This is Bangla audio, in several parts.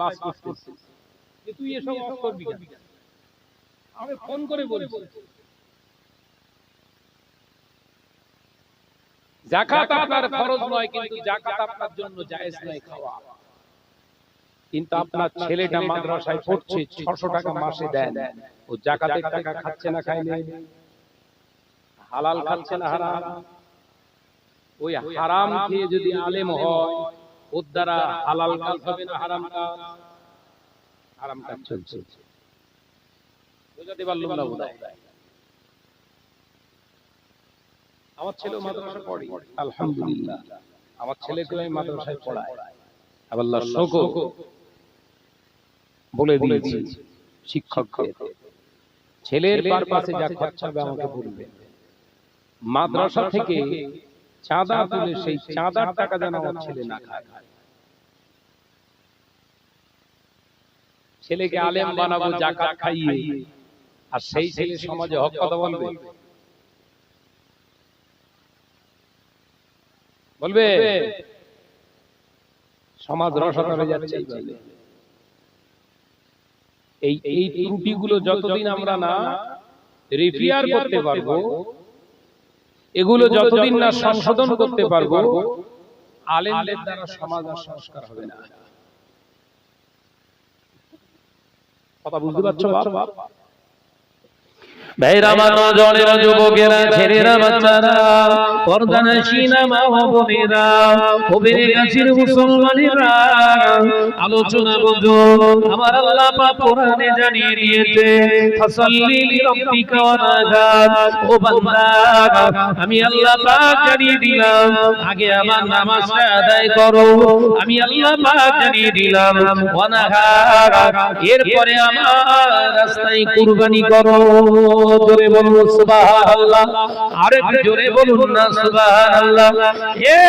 বাস যে তুই এসব অফ করবি কেন আমি ফোন করে জাকাত আপনার ফরজ নয় কিন্তু জাকাত আপনার জন্য জায়েজ নয় খাওয়া। কিন্তু আপনার ছেলেটা মাদ্রাসায় পড়ছে ছশো টাকা মাসে দেন। ও জাকাতের টাকা খাচ্ছে না খায়নি হালাল খাচ্ছে না হারাম। ওই হারাম খেয়ে যদি আলেম হয়। ওর দ্বারা হালাল কাজ হবে না হারাম কাজ? হারাম কাজ চলছে। বোঝাতে পারলাম না বোধহয়। আমার ছেলে মাদ্রাসা পড়ে। আলহামদুলিল্লাহ। আমার ছেলেকে আমি মাদ্রাসায় পড়াই আল্লাহ শোকো বলে দিয়েছি শিক্ষককে ছেলের পারপাসে যা খরচা হবে আমাকে বলবে। মাদ্রাসা থেকে চাঁদা তুলে সেই চাঁদার টাকা যেন আমার ছেলে না খায়। ছেলেকে আলেম বানাবো জাকাত খাইয়ে। আর সেই ছেলে সমাজে হক কথা বলবে? বলবে। সমাজ রসাতলে যাচ্ছে। এই এই ত্রুটিগুলো যতদিন আমরা না রিপেয়ার করতে পারব এগুলো যতদিন না সংশোধন করতে পারব আলেমদের দ্বারা সমাজ আর সংস্কার হবে না। কথা বুঝতে পারছ বাপ? ভাইরা আমার নজরেরা যুবকেরা ছেলেরা বাচ্চারা পর্দানা সিনেমা বোনেরা কবির গাছের মুসলমানেরা আলোচনা বুঝো। আমার আল্লাহ পাক কোরআনে জানিয়ে দিয়েছে ফাসাল্লি লিরাব্বিকা ওয়ানাগার ও বান্দা আমি আল্লাহ পাক জানিয়ে দিলাম আগে আমার নামাজটা আদায় করো। আমি আল্লাহ পাক জানিয়ে দিলাম এরপরে আমার রাস্তায় কুরবানি করো। জোরে বলুন সুবহানাল্লাহ। আরেকটু জোরে বলুন না সুবহানাল্লাহ। এ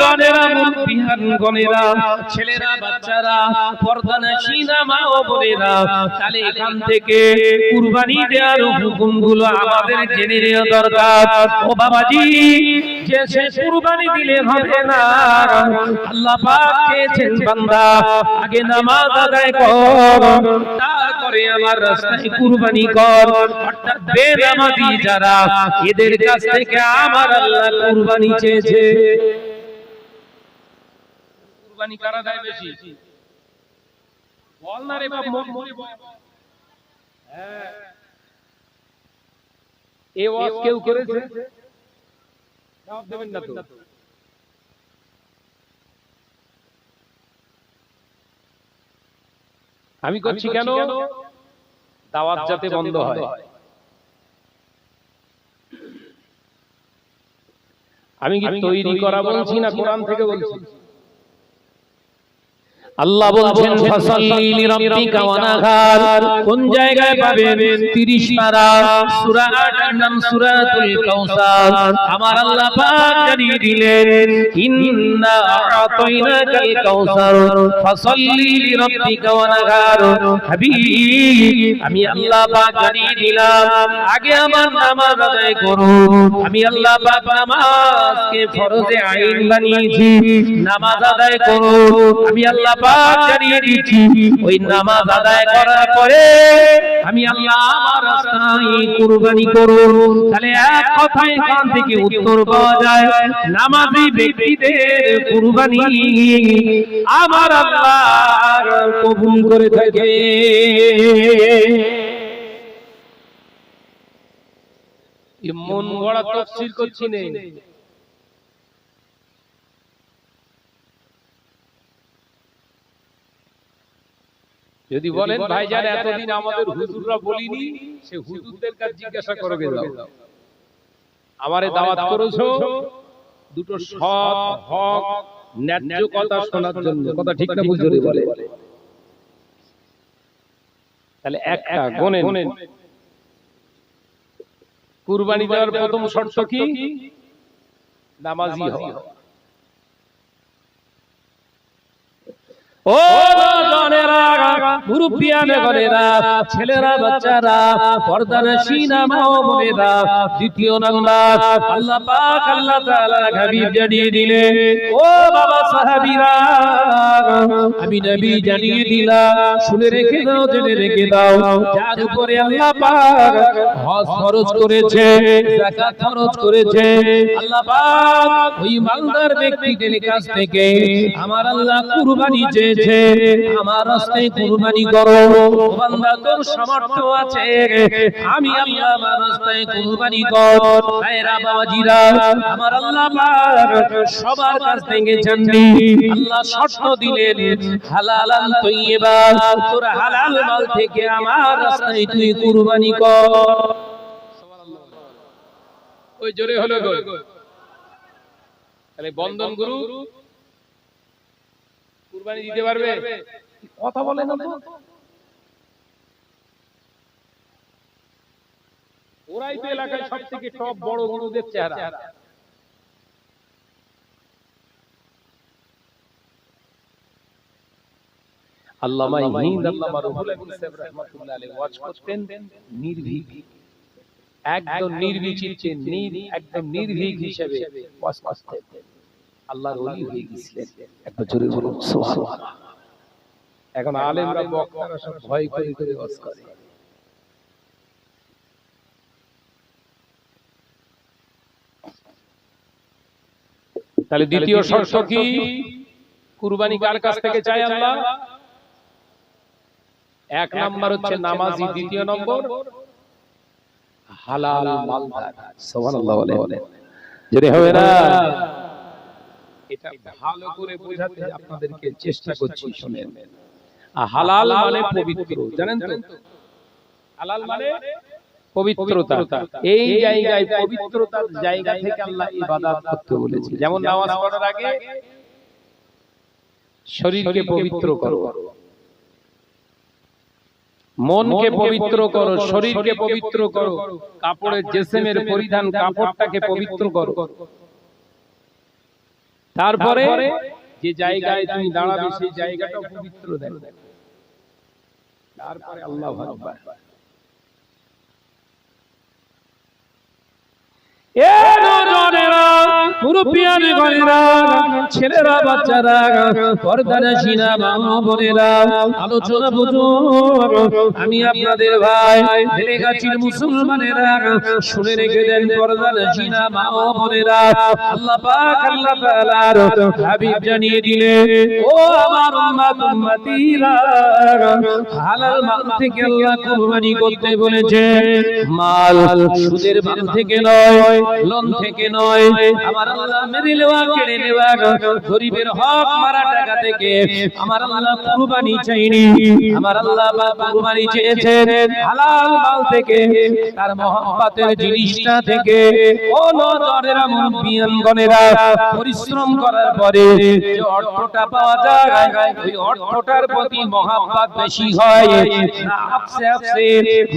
জনেরা মুরব্বিয়ান গনেরা ছেলেরা বাচ্চারা পর্দানাশীনা মা ও বোনেরা তাহলে এখান থেকে কুরবানি দেওয়ার হুকুমগুলো আমাদের জেনে নেওয়া দরকার। ও বাবাজি যে সে কুরবানি দিলে হবে না। আল্লাহ পাক চেয়েছেন বান্দা আগে নামাজ আদায় কর তারপরে আমার রাস্তায় কুরবানি কর। অর্থাৎ বেনামাজি যারা এদের কাছ থেকে আমার আল্লাহ কুরবানি চেয়েছে। কুরবানি কারা দেয় বেশি? বল না রে বাপ মন বল। হ্যাঁ। এ ওয়াজ কেউ করেছে? জবাব দেবেন না তো। আমি করছি কেন? দাওয়াত যাতে বন্ধ হয়। আমি কি তৈরি করা বলছি না কোরআন থেকে বলছি? আল্লাহ বলছেন ফাসাল্লি লিরাব্বিকা ওয়ানাহার কোন জায়গায় পাবেন? 30 পারা সূরা 8 এর নাম সূরাতুল কাউসার আমার আল্লাহ পাক জানিয়ে দিলেন ইন্না আতাইনাকাল কাউসার ফাসাল্লি লিরাব্বিকা ওয়ানাহার হাবিব আমি আল্লাহ পাক জানিয়ে দিলাম আগে আমার নামাজ আদায় করো। আমি আল্লাহ পাক নামাজকে ফরজে আইন বানিয়েছি নামাজ আদায় করো। আমি আল্লাহ পাক জানিয়ে দিয়েছি ওই নামাজ আদায় করার পরে আমি আল্লাহ আমার রাস্তায় কুরবানি করো তাহলে এক কথায় এখান থেকে উত্তর পাওয়া যায়। নামাজি ব্যক্তিদের কুরবানি আমার আল্লাহ কবুল করে থাকে। মন গড়া তফসির করছি নেই যদি বলেন ভাইজান এতদিন আমাদের হুজুররা বলিনি সে হুজুরদের কাছে জিজ্ঞাসা করে দাও আমারে দাওয়াত করেছ দুটো সৎ হক ন্যায্য কথা শোনার জন্য। কথা ঠিক না বুঝতে বলে। তাহলে একটা গোনেন। কুরবানি দেওয়ার প্রথম শর্ত কি? নামাজি হওয়া। ও জনেরা মুরব্বিয়ান গণেরা ছেলেরা বাচ্চারা পর্দানসীনা মা ও বোনেরা দ্বিতীয় নাম্বার আল্লাহ পাক আল্লাহ তাআলা হাবিব জানিয়ে দিলে ও বাবা সাহাবীরা আমি নবী জানিয়ে দিলাম শুনে রেখে দাও জেনে রেখে দাও যার উপরে আল্লাহ পাক হজ খরচ করেছে যাকাত খরচ করেছে আল্লাহ পাক ওই মালদার ব্যক্তিদের কাছ থেকে আমার আল্লাহ কুরবানি চেয়েছে আমার রাস্তায় কুরবানি করো। বান্দা তোর সামর্থ্য আছে। আমি আল্লাহ আমার রাস্তায় কুরবানি কর। ভাইরা বাবাজিরা আমার আল্লাহ পাক সবার কাছ থেকে জানবি। আল্লাহ শর্ত দিলেন হালালান তৈয়বা। তোর হালাল মাল থেকে আমার রাস্তায় তুই কুরবানি কর। ওই জোরে হলো গো। বন্ধন গুরু। কুরবানি দিতে পারবে? কথা বলে না তো ওরাই তো এলাকায় সব থেকে টপ বড় গরুদের চেহারা। আল্লামা আল্লামা রুহুল আমিন সাহেব আলাইহি করতেন নির্ভীক। একদম নির একদম নির্ভীক হিসেবে করতেন। আল্লাহর ওলি হয়ে গেছিলেন জোরে বলুন সুবহানাল্লাহ। এখন আলেমরা বক্তারা সব ভয় করে করে ওয়াজ করে তাহলে দ্বিতীয় শর্ত কি? কুরবানি কার কাছ থেকে চাই আল্লাহ? এক নাম্বার হচ্ছে নামাজি দ্বিতীয় নম্বর। হালাল মালদার। সুবহানাল্লাহ বলে যদি হবে না এটা ভালো করে বোঝাতে আপনাদেরকে চেষ্টা করছি শুনেন। হালাল মানে পবিত্র জানেন তো? হালাল মানে পবিত্রতা। এই জায়গায় পবিত্রতার জায়গা থেকে আল্লাহ ইবাদত করতে বলেছে যেমন নামাজ পড়ার আগে শরীরকে পবিত্র করো। মনকে পবিত্র করো শরীরকে পবিত্র করো। কাপড়ের জেসেমের পরিধান কাপড়টাকে পবিত্র করো। তারপরে যে জায়গায় তুমি দাঁড়াবে সেই জায়গাটা পবিত্র দেখো। তারপরে আল্লাহ আকবার। এ নজনেরা মুরব্বিয়ান গণেরা ছেলেরা, বাচ্চারা আমি আপনাদের ভাই দেলেগাছির মুসলমানেরা, শুনে রেখে দেন পর্দানসীনা মা বোনেরা। আল্লাহ আল্লাহ জানিয়ে দিলেন, ও আমার থেকে বলেছে মাল থেকে নয় থেকে নয়, আমার পরিশ্রম করার পরে অর্থটা পাওয়া যায়, ওই অর্থটার প্রতি মহব্বত বেশি হয়।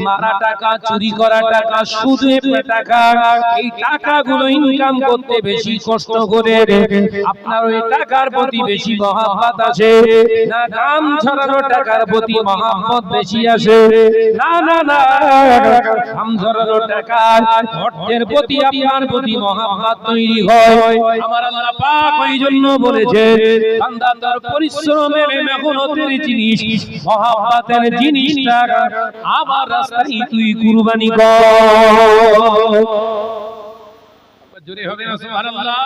মারা টাকা, চুরি করা টাকা, সুদে টাকা, এই টাকাগুলো ইনকাম করতে বেশি কষ্ট করে আপনার ওই টাকার প্রতি বেশি মহাব্বত আছে। না দাম ছড়ানো টাকার প্রতি মহাব্বত বেশি আছে। না না না দাম ছড়ানো টাকা অর্থের প্রতি আপনার প্রতি মহাব্বত তৈরি হয়। আমার আল্লাহ পাক ওই জন্য বলেছে বান্দা তার পরিশ্রমের মেহনতের জিনিস মহাব্বতের জিনিসটা আমার রাস্তায় তুই কুরবানি কর। জোরে হবে না সুবহানাল্লাহ।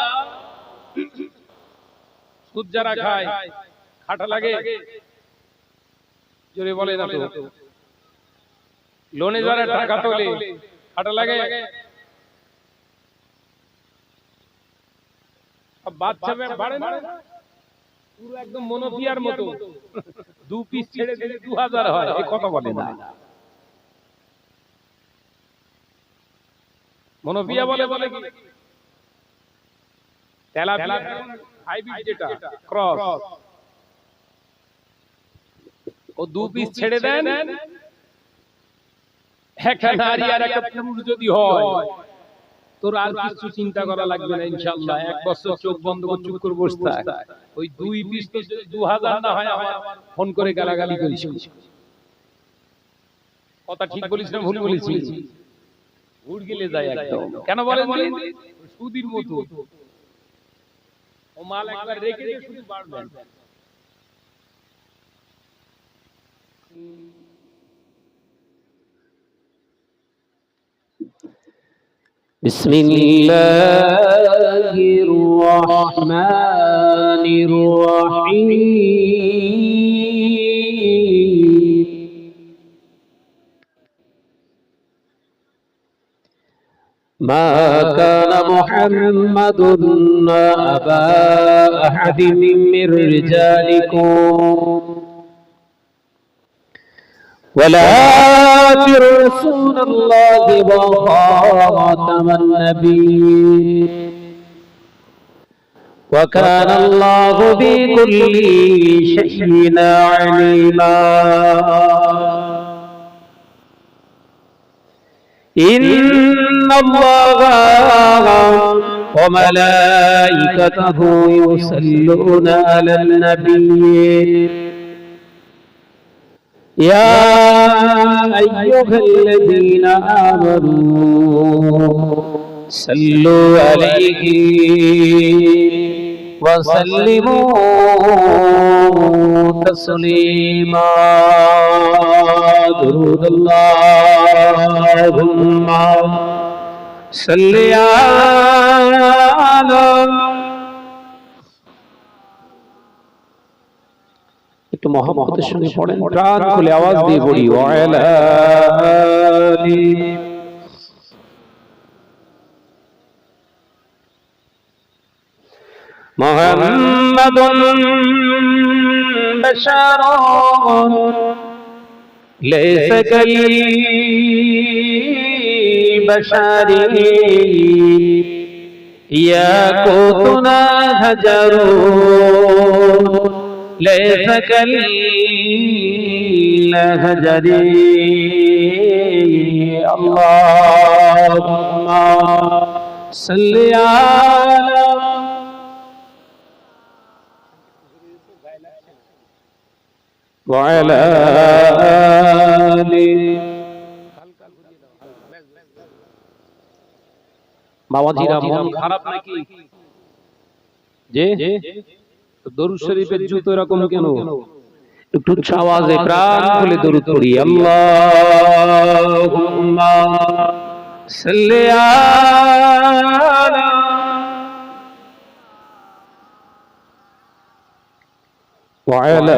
সুদ যারা খায় খাটা লাগে। জোরে বলে না তো লোনে যারা টাকা তোলে খাটা লাগে। বাচ্চা বাড়ে না? পুরো একদম মনোপিয়ার মতো। দু পিস ছেড়ে দিলে দু হাজার হয়। এই কথা বলে না। মনোপিয়া বলে বলে কি? তেলাপিয়া হাইব্রিড যেটা ক্রস। ও দু পিস ছেড়ে দেন। একটা নারী আর একটা পুরুষ যদি হয় তোর আর কিছু চিন্তা করা লাগবে না ইনশাআল্লাহ। এক বছর চোখ বন্ধ করে চুপ করে বসতে ওই দুই পিস তো দু হাজার না হয় আমার ফোন করে গালাগালি করিস। কথা ঠিক বলিস না ভুল বলিস। ভুল গেলে যায় একদম। কেন বলেন? সুদির মতো। ও মাল একবার রেখে দিয়ে শুধু বাড়বেন بسم الله الرحمن الرحيم ما كان محمد أبا أحد من رجالكم. ولكن رسول الله وخاتم النبي. وكان الله بكل شيء عليما. إن الله وملائكته يصلون على النبي. يا أيها الذين آمنوا صلوا عليه وسلموا تسليما. درود اللهم صل على একটু মহামহতের সঙ্গে পড়েন প্রাণ খুলে আওয়াজ দিয়ে পড়ি ওয়ালা আলি محمد بشر ليس كالبشر ياقوتنا هجر. ليس كالهجر اللهم صل على وعلى বাবাজিরা মন খারাপ নাকি যে তো দরুদ শরীফের জুতো এরকম কেন একটু উচ্চ আওয়াজে প্রাণ খুলে দরুদ পড়ি আল্লাহুম্মা সাল্লি আলা وعلى